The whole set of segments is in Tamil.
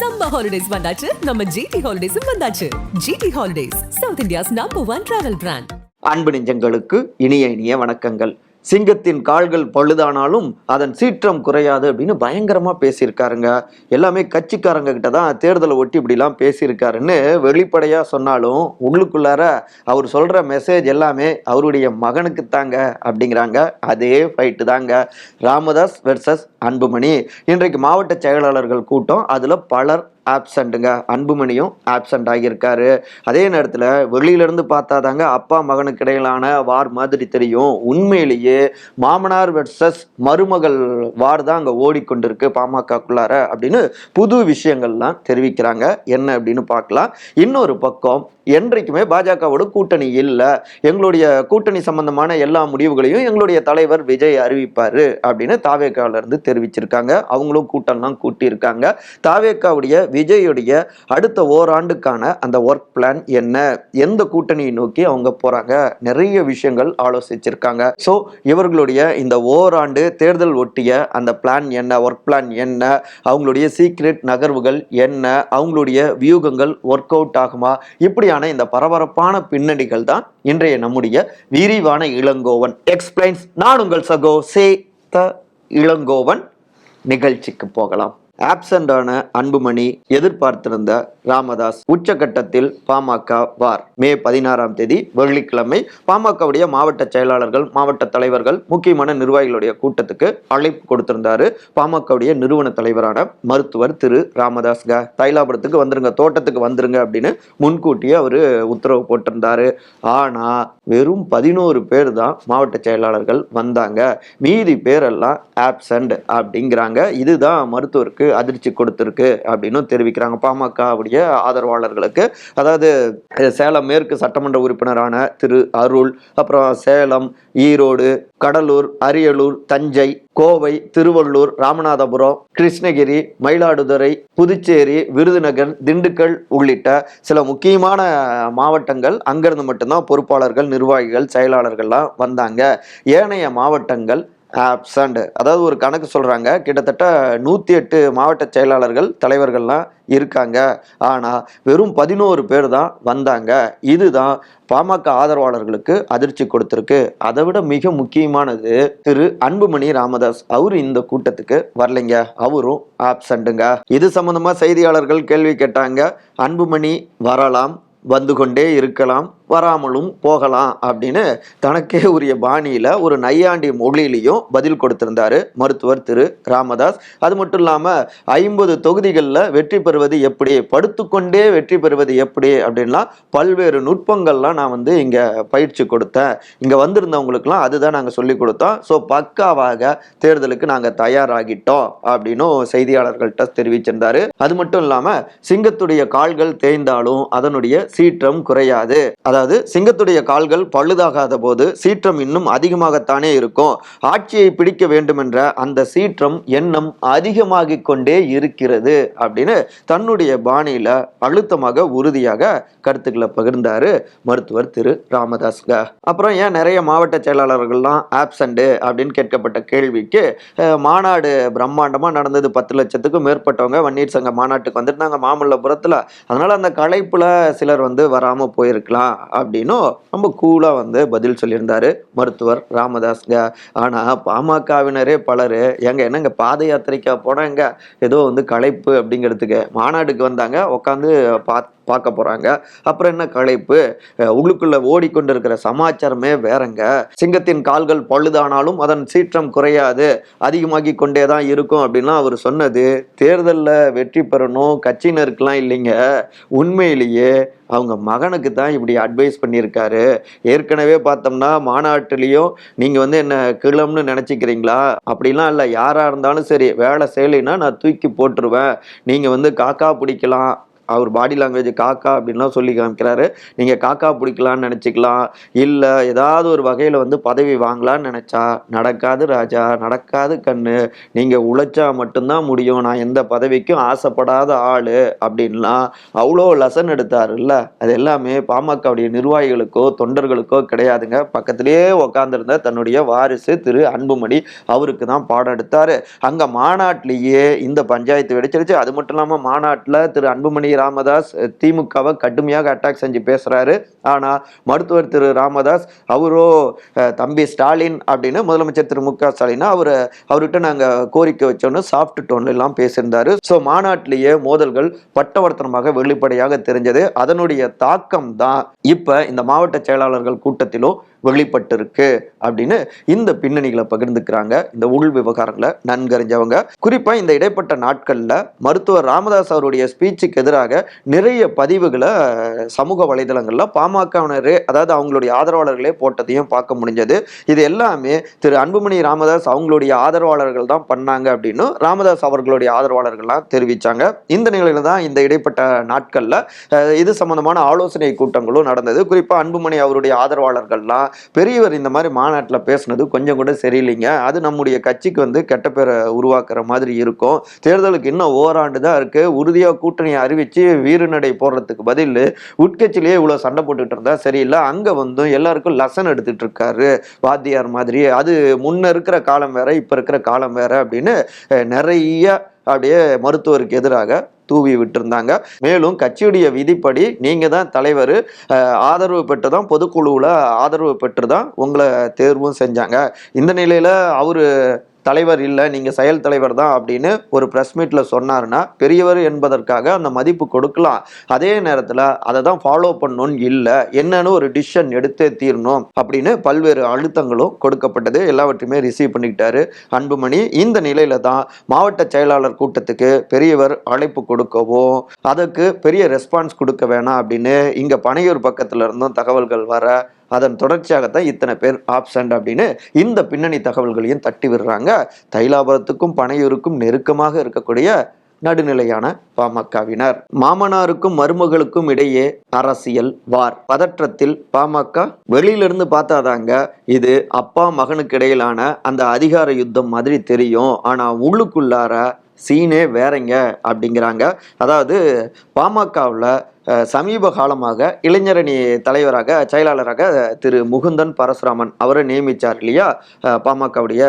சம்மர் ஹாலிடேஸ் வந்தாச்சு. நம்ம ஜிடி ஹாலிடேஸும் வந்தாச்சு. GT holidays South India's number one travel brand அன்பு நெஞ்சங்களுக்கு இனிய இனிய வணக்கங்கள். சிங்கத்தின் கால்கள் பழுதானாலும் அதன் சீற்றம் குறையாது அப்படின்னு பயங்கரமா பேசியிருக்காருங்க. எல்லாமே கட்சிக்காரங்க கிட்ட தான் தேர்தலை ஒட்டி இப்படிலாம் பேசியிருக்காருன்னு வெளிப்படையா சொன்னாலும் உள்ளுக்குள்ளார அவர் சொல்ற மெசேஜ் எல்லாமே அவருடைய மகனுக்கு தாங்க அப்படிங்கிறாங்க. அதே ஃபைட்டு தாங்க. ராமதாஸ் வெர்சஸ் அன்புமணி. இன்றைக்கு மாவட்ட செயலாளர்கள் கூட்டம் அதுல பலர் ஆப்சண்ட்டுங்க அன்புமணியும் ஆப்சண்ட் ஆகியிருக்காரு. அதே நேரத்தில் வெளியிலேருந்து பார்த்தாதாங்க அப்பா மகனுக்கு இடையிலான வார் மாதிரி தெரியும். உண்மையிலேயே மாமனார் வெர்சஸ் மருமகள் வார் தான் அங்கே ஓடிக்கொண்டிருக்கு பாமகக்குள்ளார அப்படின்னு புது விஷயங்கள்லாம் தெரிவிக்கிறாங்க. என்ன அப்படின்னு பார்க்கலாம். இன்னொரு பக்கம் என்றைக்குமே பாஜகவோட கூட்டணி இல்லை. எங்களுடைய கூட்டணி சம்பந்தமான எல்லா முடிவுகளையும் எங்களுடைய தலைவர் விஜய் அறிவிப்பார் அப்படின்னு தாவேக்கால இருந்து தெரிவிச்சிருக்காங்க. அவங்களும் கூட்டம்லாம் கூட்டியிருக்காங்க. தாவேக்காவுடைய விஜயுடைய அடுத்த ஓராண்டுக்கான அந்த ஒர்க் பிளான் என்ன? எந்த கூட்டணியை நோக்கி அவங்க போறாங்க? நிறைய விஷயங்கள் ஆலோசிச்சிருக்காங்க. ஸோ இவர்களுடைய இந்த ஓராண்டு தேர்தல் ஒட்டிய அந்த பிளான் என்ன? ஒர்க் பிளான் என்ன? அவங்களுடைய சீக்ரெட் நகர்வுகள் என்ன? அவங்களுடைய வியூகங்கள் ஒர்க் அவுட் ஆகுமா? இப்படியான இந்த பரபரப்பான பின்னணிகள் தான் இன்றைய நம்முடைய விரிவான இளங்கோவன். எக்ஸ்பிளைன்ஸ் நான் உங்கள் சகோ சே த இளங்கோவன். நிகழ்ச்சிக்கு போகலாம். ஆப்சண்டான அன்புமணி எதிர்பார்த்திருந்த ராமதாஸ் உச்சகட்டத்தில் பாமக வார். மே பதினாறாம் தேதி வெள்ளிக்கிழமை பாமகவுடைய மாவட்ட செயலாளர்கள் மாவட்ட தலைவர்கள் முக்கியமான நிர்வாகிகளுடைய கூட்டத்துக்கு அழைப்பு கொடுத்திருந்தாரு. பாமகவுடைய நிறுவன தலைவரான மருத்துவர் திரு ராமதாஸ். க தைலாபுரத்துக்கு வந்துருங்க தோட்டத்துக்கு வந்துருங்க அப்படின்னு முன்கூட்டியே அவர் உத்தரவு போட்டிருந்தாரு. ஆனா வெறும் பதினோரு பேர் தான் மாவட்ட செயலாளர்கள் வந்தாங்க. மீதி பேரெல்லாம் ஆப்சண்ட் அப்படிங்கிறாங்க. இதுதான் மருத்துவருக்கு அதிர்ச்சி கொடுத்துருக்கு அப்படின்னு தெரிவிக்கிறாங்க. பாமகவுடைய ஆதரவாளர்களுக்கு அதாவது சேலம் மேற்கு சட்டமன்ற உறுப்பினரான திரு அருள் அப்புறம் சேலம் ஈரோடு கடலூர் அரியலூர் தஞ்சை கோவை திருவள்ளூர் ராமநாதபுரம் கிருஷ்ணகிரி மயிலாடுதுறை புதுச்சேரி விருதுநகர் திண்டுக்கல் உள்ளிட்ட சில முக்கியமான மாவட்டங்கள் அங்கிருந்து மட்டும்தான் பொறுப்பாளர்கள் நிர்வாகிகள் செயலாளர்கள்லாம் வந்தாங்க. ஏனைய மாவட்டங்கள் ஆப்சண்ட் அதாவது ஒரு கணக்கு சொல்கிறாங்க கிட்டத்தட்ட நூற்றி எட்டு மாவட்ட செயலாளர்கள் தலைவர்கள்லாம் இருக்காங்க. ஆனால் வெறும் பதினோரு பேர் தான் வந்தாங்க. இதுதான் பாமக ஆதரவாளர்களுக்கு அதிர்ச்சி கொடுத்துருக்கு. அதை விட மிக முக்கியமானது திரு அன்புமணி ராமதாஸ். அவரு இந்த கூட்டத்துக்கு வரலைங்க. அவரும் ஆப்சண்ட்டுங்க இது சம்மந்தமாக செய்தியாளர்கள் கேள்வி கேட்டாங்க. அன்புமணி வரலாம் வந்து கொண்டே இருக்கலாம். வராமலும் போகலாம் அப்படின்னு தனக்கே உரிய பாணியில் ஒரு நையாண்டி மொழியிலையும் பதில் கொடுத்திருந்தாரு மருத்துவர் திரு ராமதாஸ். அது மட்டும் இல்லாமல் ஐம்பது தொகுதிகளில் வெற்றி பெறுவது எப்படி படுத்துக்கொண்டே வெற்றி பெறுவது எப்படி அப்படின்லாம் பல்வேறு நுட்பங்கள்லாம் நான் வந்து இங்கே பயிற்சி கொடுத்தேன். இங்கே வந்திருந்தவங்களுக்குலாம் அதுதான் நாங்கள் சொல்லி கொடுத்தோம். ஸோ பக்காவாக தேர்தலுக்கு நாங்கள் தயாராகிட்டோம் அப்படின்னும் செய்தியாளர்கள்ட்ட தெரிவிச்சிருந்தாரு. அது மட்டும் இல்லாமல் சிங்கத்துடைய கால்கள் தேய்ந்தாலும் அதனுடைய சீற்றம் குறையாது. அதை அதாவது சிங்கத்துடைய கால்கள் பழுதாகாத போது சீற்றம் இன்னும் அதிகமாகத்தானே இருக்கும். ஆட்சியை பிடிக்க வேண்டுமென்ற அந்த சீற்றம் எண்ணம் அதிகமாகிக் கொண்டே இருக்கிறது அப்படின்னு தன்னுடைய பாணியில அழுத்தமாக உறுதியாக கருத்துக்களை பகிர்ந்தாரு மருத்துவர் திரு ராமதாஸ்க அப்புறம் ஏன் நிறைய மாவட்ட செயலாளர்கள்லாம் ஆப்சண்ட் அப்படின்னு கேட்கப்பட்ட கேள்விக்கு மாநாடு பிரம்மாண்டமா நடந்தது பத்து லட்சத்துக்கும் மேற்பட்டவங்க வன்னீர் சங்க மாநாட்டுக்கு வந்திருந்தாங்க மாமல்லபுரத்துல. அதனால அந்த களைப்புல சிலர் வந்து வராம போயிருக்கலாம் அப்படின்னும் ரொம்ப கூலாக வந்து பதில் சொல்லியிருந்தார் மருத்துவர் ராமதாஸ்ங்க ஆனால் பாமகவினரே பலர் எங்க என்னங்க பாத யாத்திரைக்கா போனாங்க ஏதோ வந்து களைப்பு அப்படிங்கிறதுக்கு மாநாடுக்கு வந்தாங்க. உட்காந்து பார்த்து பார்க்க போகிறாங்க அப்புறம் என்ன களைப்பு? உள்ளுக்குள்ளே ஓடிக்கொண்டிருக்கிற சமாச்சாரமே வேறங்க. சிங்கத்தின் கால்கள் பழுதானாலும் அதன் சீற்றம் குறையாது. அதிகமாகி கொண்டே தான் இருக்கும் அப்படின்லாம் அவர் சொன்னது. தேர்தலில் வெற்றி பெறணும் கட்சியினருக்கெல்லாம் இல்லைங்க. உண்மையிலேயே அவங்க மகனுக்கு தான் இப்படி அட்வைஸ் பண்ணியிருக்காரு. ஏற்கனவே பார்த்தோம்னா மாநாட்டிலையும் நீங்கள் வந்து என்ன கிளம்னு நினச்சிக்கிறீங்களா? அப்படிலாம் இல்லை. யாராக இருந்தாலும் சரி வேலை செய்யலைன்னா நான் தூக்கி போட்டுருவேன். நீங்கள் வந்து காக்கா பிடிக்கலாம். அவர் பாடி லாங்குவேஜ் காக்கா அப்படின்லாம் சொல்லி காமிக்கிறாரு. நீங்கள் காக்கா பிடிக்கலான்னு நினச்சிக்கலாம். இல்லை ஏதாவது ஒரு வகையில் வந்து பதவி வாங்கலாம்னு நினச்சா நடக்காது ராஜா நடக்காது கண்ணு. நீங்கள் உழைச்சா மட்டும்தான் முடியும். நான் எந்த பதவிக்கும் ஆசைப்படாத ஆள் அப்படின்லாம் அவ்வளோ லெசன் எடுத்தாருல்ல. அது எல்லாமே பாமகவுடைய நிர்வாகிகளுக்கோ தொண்டர்களுக்கோ கிடையாதுங்க. பக்கத்திலேயே உட்காந்துருந்த தன்னுடைய வாரிசு திரு அன்புமணி அவருக்கு தான் பாடம் எடுத்தார். அங்கே மாநாட்டிலேயே இந்த பஞ்சாயத்து வெடிச்சிருச்சு. அது மட்டும் இல்லாமல் மாநாட்டில் திரு அன்புமணி ராமதாஸ் திமுகவை கடுமையாக அட்டாக் செஞ்சு பேசுறாரு. ஆனா மருத்துவர் திரு ராமதாஸ் அவரோ தம்பி ஸ்டாலின் அப்படின்னு முதலமைச்சர் திரு மு க ஸ்டாலின் அவர் அவர்கிட்ட நாங்க கோரிக்கை வச்சோன்னு சாஃப்ட் டோன்ல எல்லாம் பேசியிருந்தாரு. ஸோ மாநாட்டிலேயே மோதல்கள் பட்டவர்த்தனமாக வெளிப்படையாக தெரிஞ்சது. அதனுடைய தாக்கம் தான் இப்ப இந்த மாவட்ட செயலாளர்கள் கூட்டத்திலும் வெளிப்பட்டிருக்கு அப்படின்னு இந்த பின்னணிகளை பகிர்ந்துக்கிறாங்க. இந்த உள் விவகாரங்களை நன்கறிஞ்சவங்க. குறிப்பா இந்த இடைப்பட்ட நாட்கள்ல மருத்துவர் ராமதாஸ் அவருடைய ஸ்பீச்சுக்கு எதிராக நிறைய பதிவுகளை சமூக வலைதளங்கள்ல பாமகவினரே அதாவது அவங்களுடைய ஆதரவாளர்களே போட்டதையும் பார்க்க முடிஞ்சது. இது எல்லாமே திரு அன்புமணி ராமதாஸ் அவங்களுடைய ஆதரவாளர்கள் தான் பண்ணாங்க அப்படின்னு ராமதாஸ் அவர்களுடைய ஆதரவாளர்கள்லாம் தெரிவிச்சாங்க. இந்த நிலையில தான் இந்த இடைப்பட்ட நாட்கள்ல இது சம்பந்தமான ஆலோசனை கூட்டங்களும் நடந்தது. குறிப்பா அன்புமணி அவருடைய ஆதரவாளர்கள்லாம் பெரியவர் இந்த மாதிரி மாநாட்டில் பேசுனது கொஞ்சம் கூட சரியில்லைங்க. அது நம்முடைய கட்சிக்கு வந்து கெட்ட பேரை உருவாக்குற மாதிரி இருக்கும். தேர்தலுக்கு இன்னும் ஓராண்டு தான் இருக்கு. உறுதியாக கூட்டணியை அறிவிச்சு வீறுநடை போடுறதுக்கு பதில் உட்கட்சியிலேயே இவ்வளோ சண்டை போட்டுக்கிட்டு இருந்தா சரியில்லை. அங்கே வந்து எல்லாருக்கும் லெசன் எடுத்துட்டு இருக்காரு வாத்தியார் மாதிரி. அது முன்ன இருக்கிற காலம் வேற இப்போ இருக்கிற காலம் வேற அப்படின்னு நிறைய அப்படியே மருத்துவருக்கு எதிராக தூவி விட்டிருந்தாங்க. மேலும் கட்சியுடைய விதிப்படி நீங்க தான் தலைவர். ஆதரவு பெற்று தான் பொதுக்குழுவில் ஆதரவு பெற்று தான் உங்களை தேர்வும் செஞ்சாங்க. இந்த நிலையில அவரு தலைவர் இல்லை நீங்கள் செயல் தலைவர் தான் அப்படின்னு ஒரு ப்ரெஸ் மீட்டில் சொன்னாருன்னா பெரியவர் என்பதற்காக அந்த மதிப்பு கொடுக்கலாம். அதே நேரத்தில் அதை தான் ஃபாலோ பண்ணணும்னு இல்லை என்னன்னு ஒரு டிசிஷன் எடுத்தே தீரணும் அப்படின்னு பல்வேறு அழுத்தங்களும் கொடுக்கப்பட்டது. எல்லாவற்றையுமே ரிசீவ் பண்ணிக்கிட்டாரு அன்புமணி. இந்த நிலையில தான் மாவட்ட செயலாளர் கூட்டத்துக்கு பெரியவர் அழைப்பு கொடுக்கவும் அதுக்கு பெரிய ரெஸ்பான்ஸ் கொடுக்க வேணாம் அப்படின்னு இங்கே பனையூர் பக்கத்துல இருந்தும் தகவல்கள் வர அதன் தொடர்ச்சியாகத்தான் இத்தனை பேர் ஆப்சண்ட் அப்படின்னு இந்த பின்னணி தகவல்களையும் தட்டி விடுறாங்க. தைலாபுரத்துக்கும் பனையூருக்கும் நெருக்கமாக இருக்கக்கூடிய நடுநிலையான பாமகவினர். மாமனாருக்கும் மருமகளுக்கும் இடையே அரசியல் வார். பதற்றத்தில் பாமக வெளியிலிருந்து பார்த்தாதாங்க இது அப்பா மகனுக்கு இடையிலான அந்த அதிகார யுத்தம் மாதிரி தெரியும். ஆனா உள்ளுக்குள்ளார சீனே வேறங்க அப்படிங்கிறாங்க. அதாவது பாமகவில் சமீப காலமாக இளைஞரணி தலைவராக செயலாளராக திரு முகுந்தன் பரசுராமன் அவரை நியமிச்சார் இல்லையா? பாமகவுடைய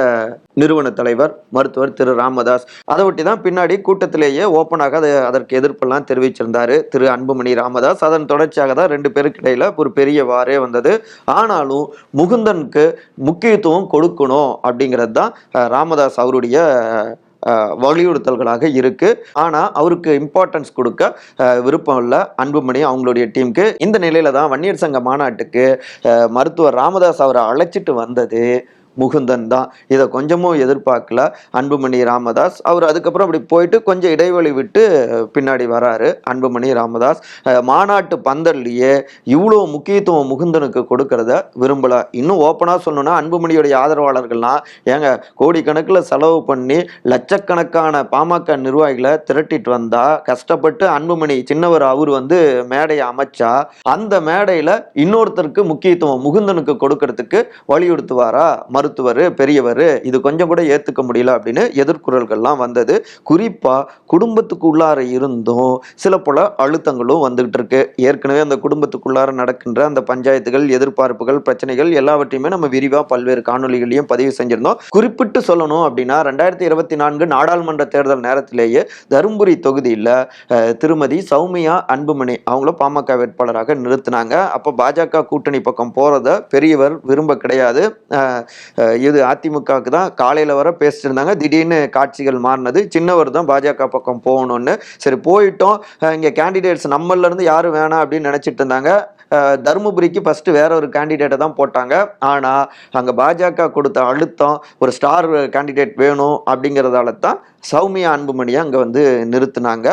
நிறுவன தலைவர் மருத்துவர் திரு ராமதாஸ். அதை ஒட்டி தான் பின்னாடி கூட்டத்திலேயே ஓப்பனாக அது அதற்கு எதிர்ப்பெல்லாம் தெரிவிச்சிருந்தாரு திரு அன்புமணி ராமதாஸ். அதன் தொடர்ச்சியாக தான் ரெண்டு பேருக்கு ஒரு பெரிய வாரே வந்தது. ஆனாலும் முகுந்தனுக்கு முக்கியத்துவம் கொடுக்கணும் அப்படிங்கிறது தான் ராமதாஸ் அவருடைய வலியுறுத்தல்களாக இருக்கு. ஆனா அவருக்கு இம்பார்ட்டன்ஸ் கொடுக்க விருப்பம் இல்லை. அன்புமணி அவங்களுடைய டீமுக்கு இந்த நிலையில தான் வன்னியர் சங்க மாநாட்டுக்கு மருத்துவர் ராமதாஸ் அவரை அழைச்சிட்டு வந்தது. முகுந்தன் தான். இதை கொஞ்சமும் எதிர்பார்க்கல. அன்புமணி ராமதாஸ் அவர் அதுக்கப்புறம் அப்படி போயிட்டு கொஞ்சம் இடைவெளி விட்டு பின்னாடி வராரு அன்புமணி ராமதாஸ். மாநாட்டு பந்தல்லையே இவ்வளோ முக்கியத்துவம் முகுந்தனுக்கு கொடுக்கறத விரும்பல. இன்னும் ஓப்பனாக சொல்லணும்னா அன்புமணியுடைய ஆதரவாளர்கள்லாம் ஏங்க கோடிக்கணக்கில் செலவு பண்ணி லட்சக்கணக்கான பாமக நிர்வாகிகளை திரட்டிட்டு வந்தா கஷ்டப்பட்டு அன்புமணி சின்னவர் அவர் வந்து மேடையை அமைச்சா அந்த மேடையில் இன்னொருத்தருக்கு முக்கியத்துவம் முகுந்தனுக்கு கொடுக்கறதுக்கு வலியுறுத்துவாரா? மருத்துவர் பெரியவர் இது கொஞ்சம் கூட ஏற்றுக்க முடியல அப்படின்னு எதிர்குரல்கள்லாம் வந்தது. குறிப்பாக குடும்பத்துக்கு உள்ளார இருந்தும் சில பல அழுத்தங்களும் வந்துகிட்டு இருக்கு. ஏற்கனவே அந்த குடும்பத்துக்குள்ளார நடக்கின்ற அந்த பஞ்சாயத்துகள் எதிர்பார்ப்புகள் பிரச்சனைகள் எல்லாவற்றையுமே நம்ம விரிவாக பல்வேறு காணொலிகளையும் பதிவு செஞ்சிருந்தோம். குறிப்பிட்டு சொல்லணும் அப்படின்னா ரெண்டாயிரத்தி இருபத்தி நான்கு நாடாளுமன்ற தேர்தல் நேரத்திலேயே தருமபுரி தொகுதியில் திருமதி சௌமியா அன்புமணி அவங்கள பாமக வேட்பாளராக நிறுத்தினாங்க. அப்போ பாஜக கூட்டணி பக்கம் போகிறத பெரியவர் விரும்ப கிடையாது. இது அதிமுகவுக்கு தான் காலையில் வர பேசிட்டு இருந்தாங்க திடீர்னு காட்சிகள் மாறினது. சின்னவர் தான் பாஜக பக்கம் போகணும்னு. சரி போயிட்டோம். இங்கே கேண்டிடேட்ஸ் நம்மளேருந்து யாரும் வேணாம் அப்படின்னு நினச்சிட்டு இருந்தாங்க. தருமபுரிக்கு ஃபஸ்ட்டு வேற ஒரு கேண்டிடேட்டை தான் போட்டாங்க. ஆனால் அங்கே பாஜக கொடுத்த அழுத்தம் ஒரு ஸ்டார் கேண்டிடேட் வேணும் அப்படிங்கிறதால தான் சௌமியா அன்புமணியை அங்கே வந்து நிறுத்தினாங்க.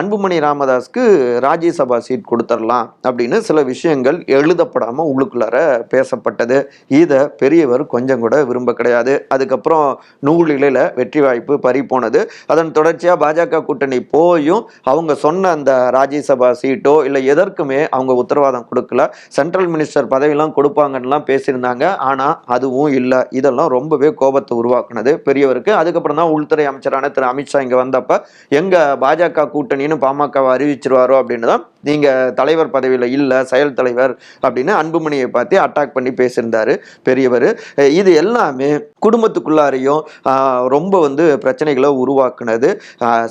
அன்புமணி ராமதாஸ்க்கு ராஜ்யசபா சீட் கொடுத்துடலாம் அப்படின்னு சில விஷயங்கள் எழுதப்படாமல் உள்ளுக்குள்ளார பேசப்பட்டது. இதை பெரியவர் கொஞ்சம் கூட விரும்ப கிடையாது. அதுக்கப்புறம் நூலிலையில் வெற்றி வாய்ப்பு பறி போனது. அதன் தொடர்ச்சியாக பாஜக கூட்டணி போயும். அவங்க சொன்ன அந்த ராஜ்யசபா சீட்டோ இல்லை எதற்குமே அவங்க உத்தரவாதம் கொடுக்கல. சென்ட்ரல் மினிஸ்டர் பதவியெல்லாம் கொடுப்பாங்கன்னுலாம் பேசியிருந்தாங்க. ஆனால் அதுவும் இல்லை. இதெல்லாம் ரொம்பவே கோபத்தை உருவாக்குனது பெரியவருக்கு. அதுக்கப்புறம் தான் உள்துறை அமைச்சரான திரு அமித்ஷா இங்கே வந்தப்ப எங்க பாஜக கூட்டணின்னு பாமகவை அறிவிச்சிருவாரோ அப்படின்னு தான் நீங்க தலைவர் பதவியில் இல்லை செயல் தலைவர் அப்படின்னு அன்புமணியை பார்த்து அட்டாக் பண்ணி பேசியிருந்தார் பெரியவர். இது எல்லாமே குடும்பத்துக்குள்ளாரையும் ரொம்ப வந்து பிரச்சனைகளை உருவாக்குனது.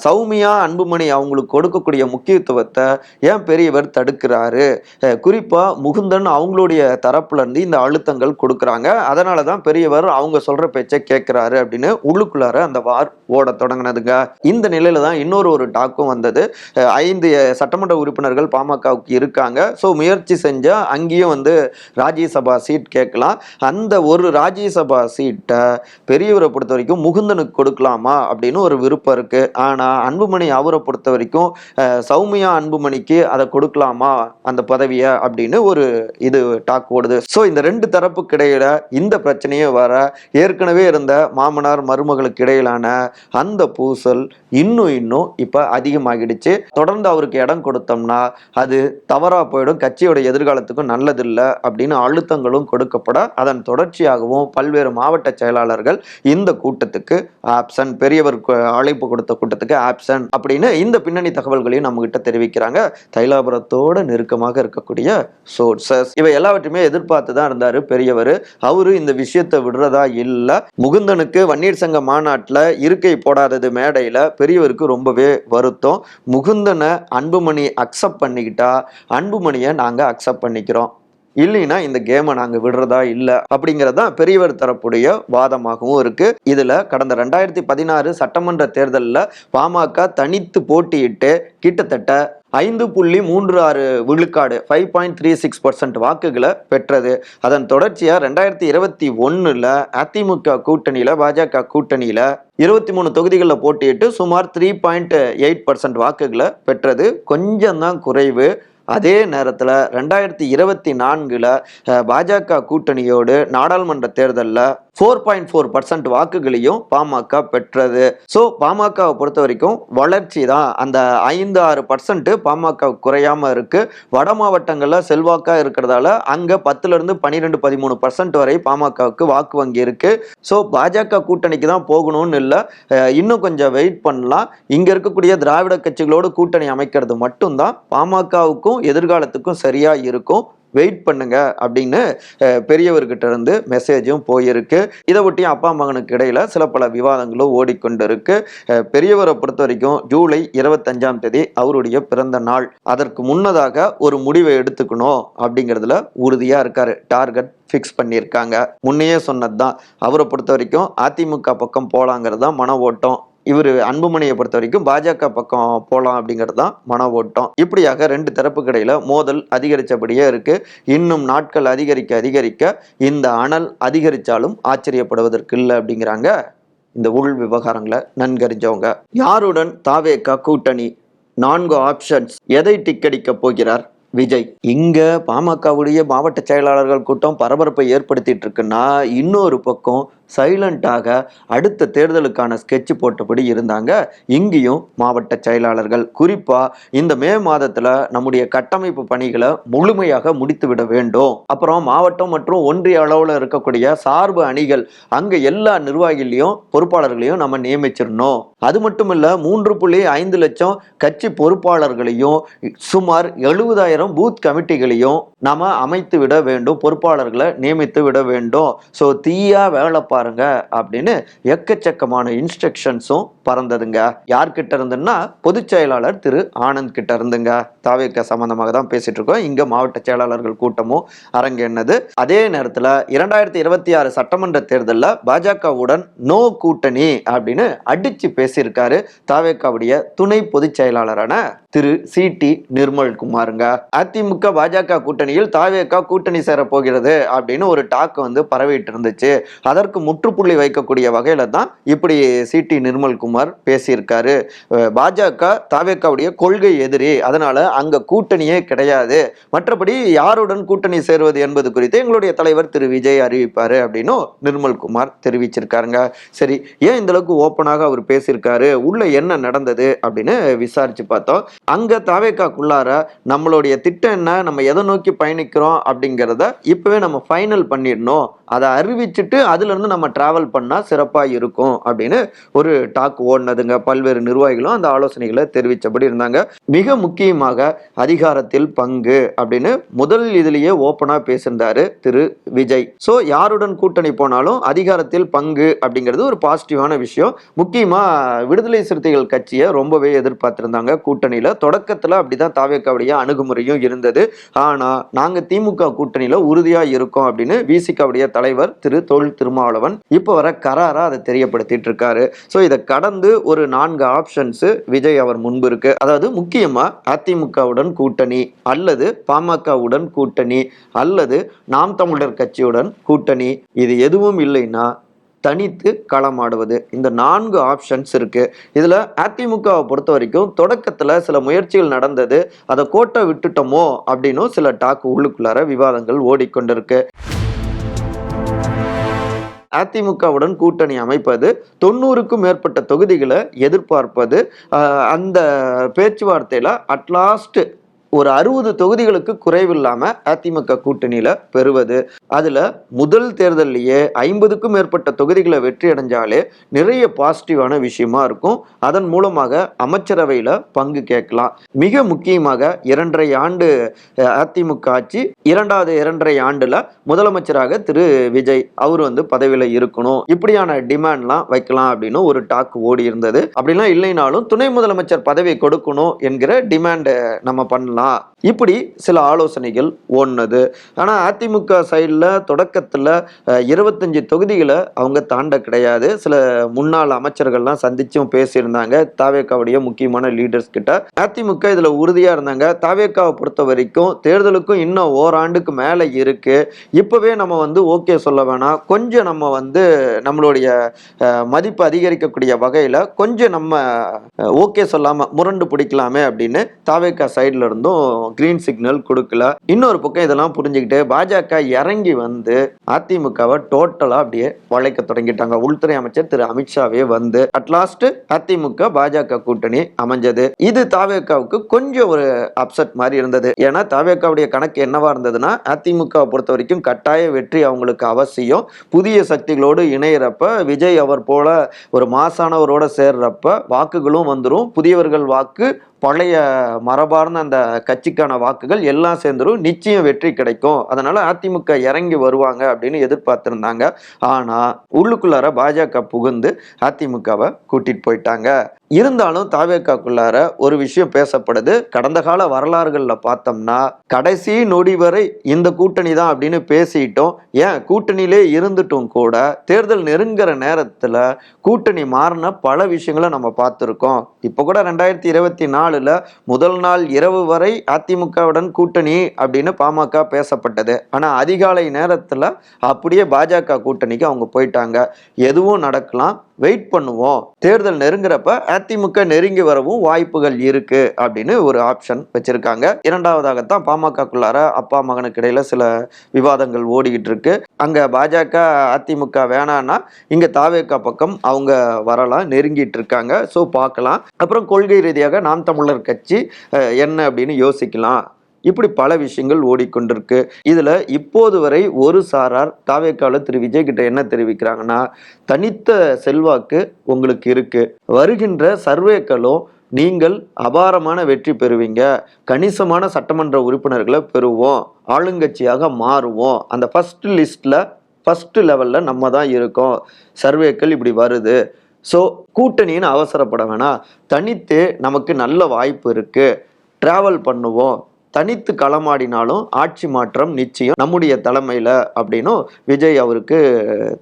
சௌமியா அன்புமணி அவங்களுக்கு கொடுக்கக்கூடிய முக்கியத்துவத்தை ஏன் பெரியவர் தடுக்கிறாரு? குறிப்பாக குறிப்பா முகுந்தன் அவங்களுடைய தரப்புல இருந்து இந்த அழுத்தங்கள் கொடுக்குறாங்க. அதனால தான் பெரியவர் அவங்க சொல்ற பேச்சை கேட்குறாரு அப்படின்னு உள்ளுக்குள்ளார அந்த வார் ஓட தொடங்கினதுங்க. இந்த நிலையில தான் இன்னொரு ஒரு டாக்கும் வந்தது. ஐந்து சட்டமன்ற உறுப்பினர்கள் பாமகவுக்கு இருக்காங்க. ஸோ முயற்சி செஞ்சால் அங்கேயும் வந்து ராஜ்யசபா சீட் கேட்கலாம். அந்த ஒரு ராஜ்யசபா சீட்டை பெரியவரை பொறுத்த வரைக்கும் முகுந்தனுக்கு கொடுக்கலாமா அப்படின்னு ஒரு விருப்பம் இருக்கு. ஆனால் அன்புமணி அவரை பொறுத்த வரைக்கும் சௌமியா அன்புமணிக்கு அதை கொடுக்கலாமா அந்த பதவியை அப்படின்னு ஒரு இது டாக் ஓடுது. ஸோ இந்த ரெண்டு தரப்புக்கு இடையில இந்த பிரச்சனையே வர ஏற்கனவே இருந்த மாமனார் மருமகளுக்கு இடையிலான அந்த பூசல் இன்னும் இன்னும் இப்போ அதிகமாகிடுச்சு. தொடர்ந்து அவருக்கு இடம் கொடுத்தோம்னா அது தவறாக போயிடும். கட்சியோட எதிர்காலத்துக்கும் நல்லதில்லை அப்படின்னு அழுத்தங்களும் கொடுக்கப்பட அதன் தொடர்ச்சியாகவும் பல்வேறு மாவட்ட செயலாளர்கள் இந்த கூட்டத்துக்கு ஆப்சன் பெரியவர் அழைப்பு கொடுத்த கூட்டத்துக்கு ஆப்சன் அப்படின்னு இந்த பின்னணி தகவல்களையும் நம்ம கிட்ட தெரிவிக்கிறாங்க. தைலாபுரத்தோட நெருக்கமாக இருக்கக்கூடிய சோர்சஸ் இவை எல்லாவற்றையுமே எதிர்பார்த்து தான் இருந்தாரு பெரியவர். அவரு இந்த விஷயத்தை விடுறதா இல்லை. முகுந்தனுக்கு வன்னீர் சங்க மாநாட்டில் இருக்கை போடாதது மேடையில் பெரியவருக்கு ரொம்பவே வருத்தம். முகுந்தனை அன்புமணி அக்செப்ட் பண்ணிக்கிட்டா அன்புமணியை நாங்கள் அக்செப்ட் பண்ணிக்கிறோம். இல்லைன்னா இந்த கேமை நாங்கள் விடுறதா இல்லை அப்படிங்கிறது தான் பெரியவர் தரப்புடைய வாதமாகவும் இருக்கு. இதுல கடந்த ரெண்டாயிரத்தி பதினாறு சட்டமன்ற தேர்தலில் பாமக தனித்து போட்டியிட்டு கிட்டத்தட்ட ஐந்து புள்ளி மூன்று ஆறு விழுக்காடு five point three six percent வாக்குகளை பெற்றது. அதன் தொடர்ச்சியாக ரெண்டாயிரத்தி இருபத்தி ஒன்றில் அதிமுக கூட்டணியில் பாஜக கூட்டணியில் இருபத்தி மூணு தொகுதிகளில் போட்டியிட்டு சுமார் த்ரீ பாயிண்ட் எயிட் பர்சன்ட் வாக்குகளை பெற்றது. கொஞ்சம் தான் குறைவு. அதே நேரத்தில் ரெண்டாயிரத்தி இருபத்தி நான்கில் பாஜக கூட்டணியோடு நாடாளுமன்ற தேர்தலில் ஃபோர் பாயிண்ட் ஃபோர் பர்சன்ட் வாக்குகளையும் பாமக பெற்றது. ஸோ பாமகவை பொறுத்த வரைக்கும் வளர்ச்சி தான். அந்த ஐந்து ஆறு பர்சன்ட் பாமக குறையாம இருக்குது வட மாவட்டங்களில் செல்வாக்காக இருக்கிறதால அங்கே பத்துலேருந்து பன்னிரெண்டு பதிமூணு பர்சன்ட் வரை பாமகவுக்கு வாக்கு வங்கி இருக்குது ஸோ பாஜக கூட்டணிக்கு தான் போகணும்னு இல்லை. இன்னும் கொஞ்சம் வெயிட் பண்ணலாம். இங்கே இருக்கக்கூடிய திராவிட கட்சிகளோடு கூட்டணி அமைக்கிறது மட்டும்தான். பாமகவுக்கும் எதிர்காலத்துக்கும் சரியா இருக்கும். வெயிட் பண்ணுங்க அப்படின்னு பெரியவர்கிட்ட இருந்து மெசேஜும் போயிருக்கு. இதை ஒட்டியும் அப்பா மகனுக்கு இடையில சில பல விவாதங்களும் ஓடிக்கொண்டு இருக்கு பெரியவரை பொறுத்த வரைக்கும் ஜூலை இருபத்தஞ்சாம் தேதி அவருடைய பிறந்த நாள். அதற்கு முன்னதாக ஒரு முடிவை எடுத்துக்கணும் அப்படிங்கிறதுல உறுதியா இருக்காரு. டார்கெட் ஃபிக்ஸ் பண்ணியிருக்காங்க. முன்னையே சொன்னது தான் அவரை பொறுத்த வரைக்கும் அதிமுக பக்கம் போலாங்கிறது தான் மன ஓட்டம். இவர் அன்புமணியை பொறுத்த வரைக்கும் பாஜக பக்கம் போகலாம் அப்படிங்கிறது தான் மன ஓட்டம். இப்படியாக ரெண்டு தரப்புக்கு இடையில மோதல் அதிகரிச்சபடியே இருக்கு. இன்னும் நாட்கள் அதிகரிக்க அதிகரிக்க இந்த அனல் அதிகரிச்சாலும் ஆச்சரியப்படுவதற்கு இல்லை அப்படிங்கிறாங்க இந்த உள் விவகாரங்களை நன்கறிஞ்சவங்க. யாருடன் தாவேக்கா கூட்டணி? நான்கு ஆப்ஷன்ஸ். எதை டிக்கடிக்க போகிறார் விஜய்? இங்க பாமகவுடைய மாவட்ட செயலாளர்கள் கூட்டம் பரபரப்பை ஏற்படுத்திட்டு இருக்குன்னா இன்னொரு பக்கம் சைலண்டாக அடுத்த தேர்தலுக்கான ஸ்கெட்ச் போட்டபடி இருந்தாங்க. இங்கேயும் மாவட்ட செயலாளர்கள். குறிப்பாக இந்த மே மாதத்தில் நம்முடைய கட்டமைப்பு பணிகளை முழுமையாக முடித்து விட வேண்டும். அப்புறம் மாவட்டம் மற்றும் ஒன்றிய அளவில் இருக்கக்கூடிய சார்பு அணிகள் அங்கே எல்லா நிர்வாகிகளையும் பொறுப்பாளர்களையும் நம்ம நியமிச்சிடணும். அது மட்டும் இல்லை மூன்று புள்ளி ஐந்து லட்சம் கட்சி பொறுப்பாளர்களையும் சுமார் எழுபதாயிரம் பூத் கமிட்டிகளையும் நாம் அமைத்து விட வேண்டும். பொறுப்பாளர்களை நியமித்து விட வேண்டும். ஸோ தீயா வேலை பாருங்க அப்படின்னு எக்கச்சக்கமான இன்ஸ்ட்ரக்ஷன்ஸும் பறந்ததுங்க. யார்கிட்ட இருந்துன்னா பொதுச் செயலாளர் திரு ஆனந்த் கிட்ட இருந்துங்க. தாவேக்க சம்பந்தமாக தான் பேசிட்டு இருக்கோம். இங்க மாவட்ட செயலாளர்கள் கூட்டமும் அரங்கேன்னது அதே நேரத்துல இரண்டாயிரத்தி இருபத்தி ஆறு சட்டமன்ற தேர்தலில் பாஜகவுடன் நோ கூட்டணி அப்படின்னு அடிச்சு பேசியிருக்காரு தாவேக்காவுடைய துணை பொதுச் செயலாளரான திரு சி டி நிர்மல் குமாருங்க அதிமுக பாஜக கூட்டணியில் தாவேக்கா கூட்டணி சேர போகிறது அப்படின்னு ஒரு டாக் வந்து பரவிட்டு இருந்துச்சு. அதற்கு முற்றுப்புள்ளி வைக்கக்கூடிய வகையில தான் இப்படி சிடி நிர்மல்குமார் பேசியிருக்காரு. பாஜக தாவேக்காவுடைய கொள்கை எதிரி. அதனால அங்க கூட்டணியே கிடையாது. மற்றபடி யாருடன் கூட்டணி சேருவது என்பது குறித்து எங்களுடைய தலைவர் திரு விஜய் அறிவிப்பாரு அப்படின்னு நிர்மல்குமார் தெரிவிச்சிருக்காருங்க. சரி ஏன் இந்த அளவுக்கு ஓப்பனாக அவர் பேசியிருக்காரு? உள்ள என்ன நடந்தது? அப்படின்னு விசாரிச்சு பார்த்தோம். அங்க தாவேக்காக்குள்ளார நம்மளுடைய திட்டம் என்ன? நம்ம எதை நோக்கி பயணிக்கிறோம் அப்படிங்கிறத இப்பவே நம்ம ஃபைனல் பண்ணிடணும். அதை அறிவிச்சுட்டு அதுல இருந்து நம்ம ட்ராவல் பண்ணால் சிறப்பாக இருக்கும் அப்படின்னு ஒரு டாக் ஓடினதுங்க. பல்வேறு நிர்வாகிகளும் அந்த ஆலோசனைகளை தெரிவித்தபடி இருந்தாங்க. மிக முக்கியமாக அதிகாரத்தில் பங்கு அப்படின்னு முதல் இதுலேயே ஓப்பனாக பேசியிருந்தாரு திரு விஜய். ஸோ யாருடன் கூட்டணி போனாலும் அதிகாரத்தில் பங்கு அப்படிங்கிறது ஒரு பாசிட்டிவான விஷயம். முக்கியமாக விடுதலை சிறுத்தைகள் கட்சியை ரொம்பவே எதிர்பார்த்துருந்தாங்க. கூட்டணியில் தொடக்கத்தில் அப்படிதான் தாவேக்காவுடைய அணுகுமுறையும் இருந்தது. ஆனால் நாங்கள் திமுக கூட்டணியில் உறுதியாக இருக்கோம் அப்படின்னு விசிகாவுடைய தலைவர் திரு தொல் திருமாவளவன் இப்போ வர கராரா அதை தெரியப்படுத்திட்டு இருக்காரு. ஸோ இதை கடந்து ஒரு நான்கு ஆப்ஷன்ஸ் விஜய் அவர் முன்பு இருக்கு. அதாவது முக்கியமா அதிமுகவுடன் கூட்டணி அல்லது பாமகவுடன் கூட்டணி அல்லது நாம் தமிழர் கட்சியுடன் கூட்டணி. இது எதுவும் இல்லைன்னா தனித்து களமாடுவது. இந்த நான்கு ஆப்ஷன்ஸ் இருக்கு. இதுல அதிமுகவை பொறுத்த வரைக்கும் தொடக்கத்துல சில முயற்சிகள் நடந்தது. அதை கோட்டை விட்டுட்டோமோ அப்படின்னும் சில டாக் உள்ளுக்குள்ளார விவாதங்கள் ஓடிக்கொண்டிருக்கு. அதிமுகவுடன் கூட்டணி அமைப்பது தொண்ணூறுக்கும் மேற்பட்ட தொகுதிகளை எதிர்பார்ப்பது அந்த பேச்சுவார்த்தையில் அட்லாஸ்ட் ஒரு அறுபது தொகுதிகளுக்கு குறைவில்லாம அதிமுக கூட்டணியில பெறுவது. அதுல முதல் தேர்தல்லையே ஐம்பதுக்கும் மேற்பட்ட தொகுதிகளை வெற்றி அடைஞ்சாலே நிறைய பாசிட்டிவான விஷயமா இருக்கும். அதன் மூலமாக அமைச்சரவையில பங்கு கேட்கலாம். மிக முக்கியமாக இரண்டரை ஆண்டு அதிமுக ஆட்சி இரண்டாவது இரண்டரை ஆண்டுல முதலமைச்சராக திரு. விஜய் அவர் வந்து பதவியில இருக்கணும். இப்படியான டிமாண்ட்லாம் வைக்கலாம் அப்படின்னு ஒரு டாக் ஓடி இருந்தது. அப்படிலாம் இல்லைனாலும் துணை முதலமைச்சர் பதவி கொடுக்கணும் என்கிற டிமாண்ட் நம்ம பண்ணலாம். あ இப்படி சில ஆலோசனைகள் ஓடுனது. ஆனால் அதிமுக சைடில் தொடக்கத்தில் இருபத்தஞ்சி தொகுதிகளை அவங்க தாண்ட கிடையாது. சில முன்னாள் அமைச்சர்கள்லாம் சந்திச்சும் பேசியிருந்தாங்க. தாவேக்காவுடைய முக்கியமான லீடர்ஸ் கிட்ட. அதிமுக இதில் உறுதியாக இருந்தாங்க. தாவேக்காவை பொறுத்த வரைக்கும் தேர்தலுக்கும் இன்னும் ஓராண்டுக்கு மேலே இருக்கு. இப்போவே நம்ம வந்து ஓகே சொல்ல வேணாம். கொஞ்சம் நம்ம வந்து நம்மளுடைய மதிப்பு அதிகரிக்கக்கூடிய வகையில் கொஞ்சம் நம்ம ஓகே சொல்லாமல் முரண்டு பிடிக்கலாமே அப்படின்னு தாவேக்கா சைடில் இருந்தும் கிரீன் சிக்னல் கொடுக்கல. இன்னொரு பக்கம் இதெல்லாம் புரிஞ்சுக்கிட்டு பாஜக இறங்கி வந்து அதிமுகவை டோட்டலா அப்படியே வளைக்க தொடங்கிட்டாங்க. உள்துறை அமைச்சர் திரு அமித்ஷாவே வந்து அட்லாஸ்ட் அதிமுக பாஜக கூட்டணி அமைஞ்சது. இது தாவேக்காவுக்கு கொஞ்சம் ஒரு அப்செட் மாதிரி இருந்தது. ஏன்னா தாவேக்காவுடைய கணக்கு என்னவா இருந்ததுன்னா அதிமுகவை பொறுத்த வரைக்கும் கட்டாய வெற்றி அவங்களுக்கு அவசியம். புதிய சக்திகளோடு இணையிறப்ப விஜய் அவர் போல ஒரு மாசானவரோட சேர்றப்ப வாக்குகளும் வந்துடும் புதியவர்கள் வாக்கு பழைய மரபார்ந்த அந்த கட்சிக்கான வாக்குகள் எல்லாம் சேர்ந்துரும். நிச்சயம் வெற்றி கிடைக்கும். அதனால அதிமுக இறங்கி வருவாங்க அப்படின்னு எதிர்பார்த்திருந்தாங்க. ஆனா உள்ளுக்குள்ளார பாஜக புகுந்து அதிமுகவை கூட்டிட்டு போயிட்டாங்க. இருந்தாலும் தாவேக்காக்குள்ளார ஒரு விஷயம் பேசப்படுது. கடந்த கால வரலாறுகளில் பார்த்தோம்னா கடைசி நொடி வரை இந்த கூட்டணி தான் அப்படின்னு பேசிட்டோம். ஏன்? கூட்டணியிலே இருந்துட்டும் கூட தேர்தல் நெருங்குற நேரத்தில் கூட்டணி மாறின பல விஷயங்களை நம்ம பார்த்துருக்கோம். இப்போ கூட ரெண்டாயிரத்தி இருபத்தி நாலு நாளில் முதல் நாள் இரவு வரை அதிமுகவுடன் கூட்டணி அப்படின்னு பாமக பேசப்பட்டது. ஆனால் அதிகாலை நேரத்தில் அப்படியே பாஜக கூட்டணிக்கு அவங்க போயிட்டாங்க. எதுவும் நடக்கலாம். வெயிட் பண்ணுவோம். தேர்தல் நெருங்குறப்ப அதிமுக நெருங்கி வரவும் வாய்ப்புகள் இருக்கு அப்படின்னு ஒரு ஆப்ஷன் வச்சிருக்காங்க. இரண்டாவதாகத்தான் பாமகக்குள்ளார அப்பா மகனுக்கு இடையில சில விவாதங்கள் ஓடிக்கிட்டு இருக்கு. அங்க பாஜக அதிமுக வேணான்னா இங்க தாவேக்கா பக்கம் அவங்க வரலாம் நெருங்கிட்டு இருக்காங்க. ஸோ பார்க்கலாம். அப்புறம் கொள்கை ரீதியாக நாம் தமிழர் கட்சி என்ன அப்படின்னு யோசிக்கலாம். இப்படி பல விஷயங்கள் ஓடிக்கொண்டிருக்கு. இதுல இப்போது வரை ஒரு சாரார் தாவேக்காவில் திரு விஜய் கிட்ட என்ன தெரிவிக்கிறாங்கன்னா தனித்த செல்வாக்கு உங்களுக்கு இருக்கு. வருகின்ற சர்வேக்களும் நீங்கள் அபாரமான வெற்றி பெறுவீங்க. கணிசமான சட்டமன்ற உறுப்பினர்களை பெறுவோம். ஆளுங்கட்சியாக மாறுவோம். அந்த ஃபர்ஸ்ட் லிஸ்ட்ல ஃபர்ஸ்ட் லெவல்ல நம்ம தான் இருக்கோம். சர்வேக்கள் இப்படி வருது. ஸோ கூட்டணின்னு அவசரப்பட வேணாம். தனித்து நமக்கு நல்ல வாய்ப்பு இருக்கு. டிராவல் பண்ணுவோம். தனித்து களமாடினாலும் ஆட்சி மாற்றம் நிச்சயம் நம்முடைய தலைமையில் அப்படின்னும் விஜய் அவருக்கு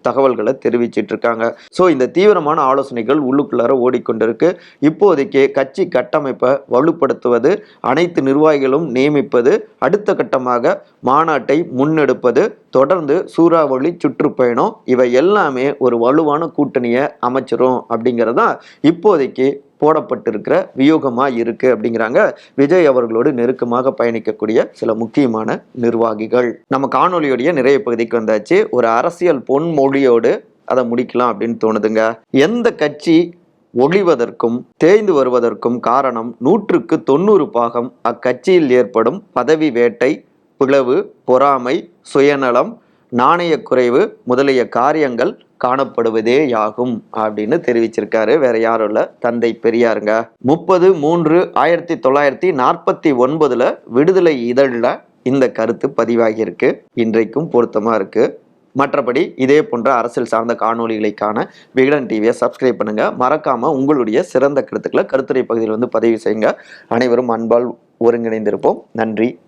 தகவல்களை தெரிவிச்சிட்டு இருக்காங்க. ஸோ இந்த தீவிரமான ஆலோசனைகள் உள்ளுக்குள்ளார ஓடிக்கொண்டிருக்கு. இப்போதைக்கு கட்சி கட்டமைப்பை வலுப்படுத்துவது அனைத்து நிர்வாகிகளும் நியமிப்பது அடுத்த கட்டமாக மாநாட்டை முன்னெடுப்பது தொடர்ந்து சூறாவளி சுற்றுப்பயணம் இவை எல்லாமே ஒரு வலுவான கூட்டணியை அமைச்சிரும் அப்படிங்கிறதா இப்போதைக்கு போடப்பட்டிருக்கிற வியூகமா இருக்கு அப்படிங்கிறாங்க. விஜய் அவர்களோடு நெருக்கமாக பயணிக்கக்கூடிய சில முக்கியமான நிர்வாகிகள். நம்ம காணொலியோடைய நிறைய பகுதிக்கு வந்தாச்சு. ஒரு அரசியல் பொன்மொழியோடு அதை முடிக்கலாம் அப்படின்னு தோணுதுங்க. எந்த கட்சி ஒளிவதற்கும் தேய்ந்து வருவதற்கும் காரணம் நூற்றுக்கு தொண்ணூறு பாகம் அக்கட்சியில் ஏற்படும் பதவி வேட்டை பிளவு பொறாமை சுயநலம் நாணய குறைவு முதலிய காரியங்கள் காணப்படுவதேயாகும் அப்படின்னு தெரிவிச்சிருக்காரு. வேற யாரும் இல்ல. தந்தை பெரியாருங்க. முப்பது மூன்று ஆயிரத்தி தொள்ளாயிரத்தி நாற்பத்தி ஒன்பதுல விடுதலை இதழில் இந்த கருத்து பதிவாகியிருக்கு. இன்றைக்கும் பொருத்தமா இருக்கு. மற்றபடி இதே போன்ற அரசியல் சார்ந்த காணொலிகளைக்கான விகடன் டிவியை சப்ஸ்கிரைப் பண்ணுங்க. மறக்காம உங்களுடைய சிறந்த கருத்துக்களை கருத்துரை பகுதியில் வந்து பதிவு செய்யுங்க. அனைவரும் அன்பால் ஒருங்கிணைந்திருப்போம். நன்றி.